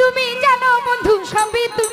তুমি জানো বন্ধু সবই তুমি।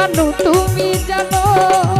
জানো তুমি জানো।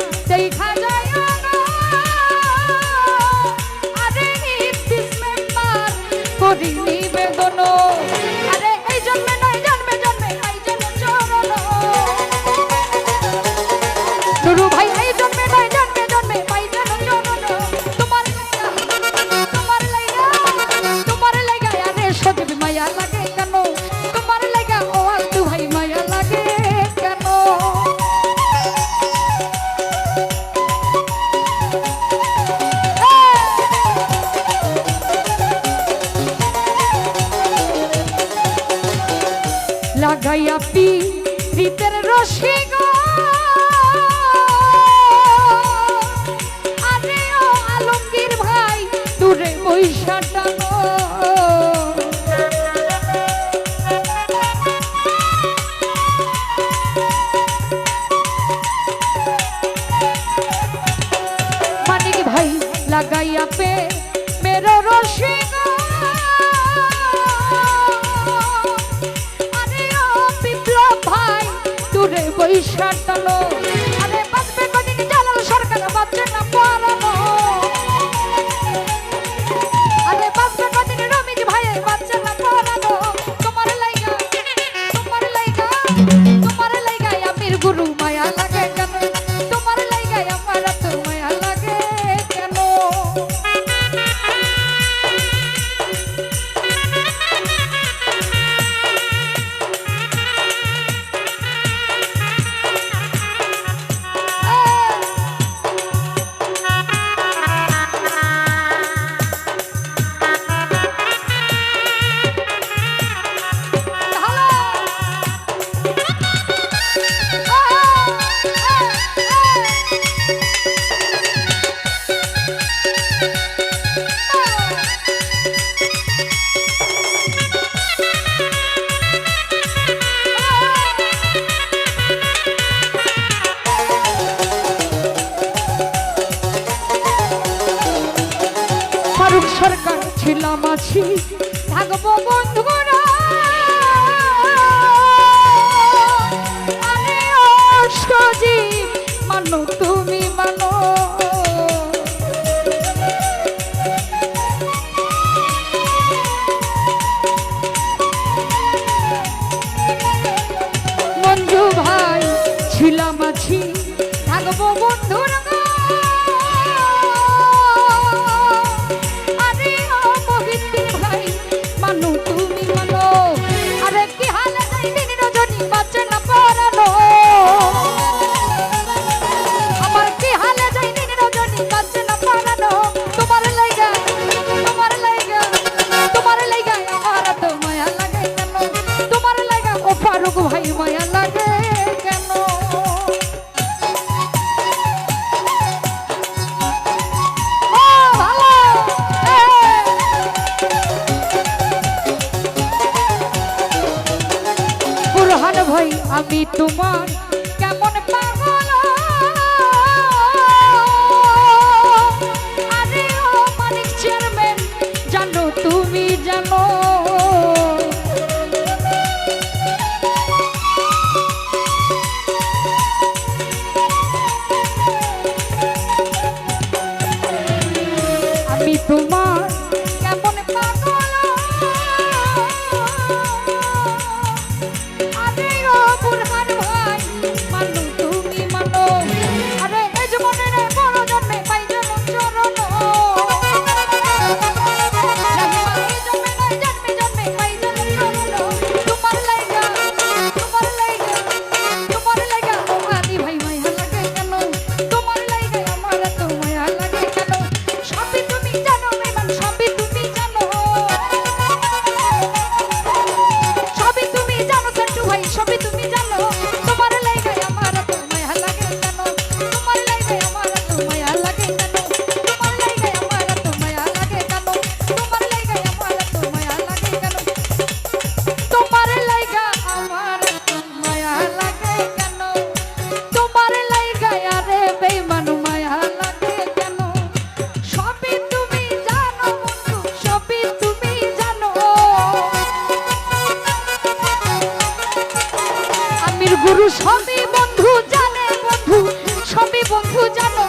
লাগাইয়া পে ভোলা মাছি থাকব ভাই আমি তোমার কেমন পাগল? গুরু সবই বন্ধু জানে বন্ধু সবই বন্ধু জানো।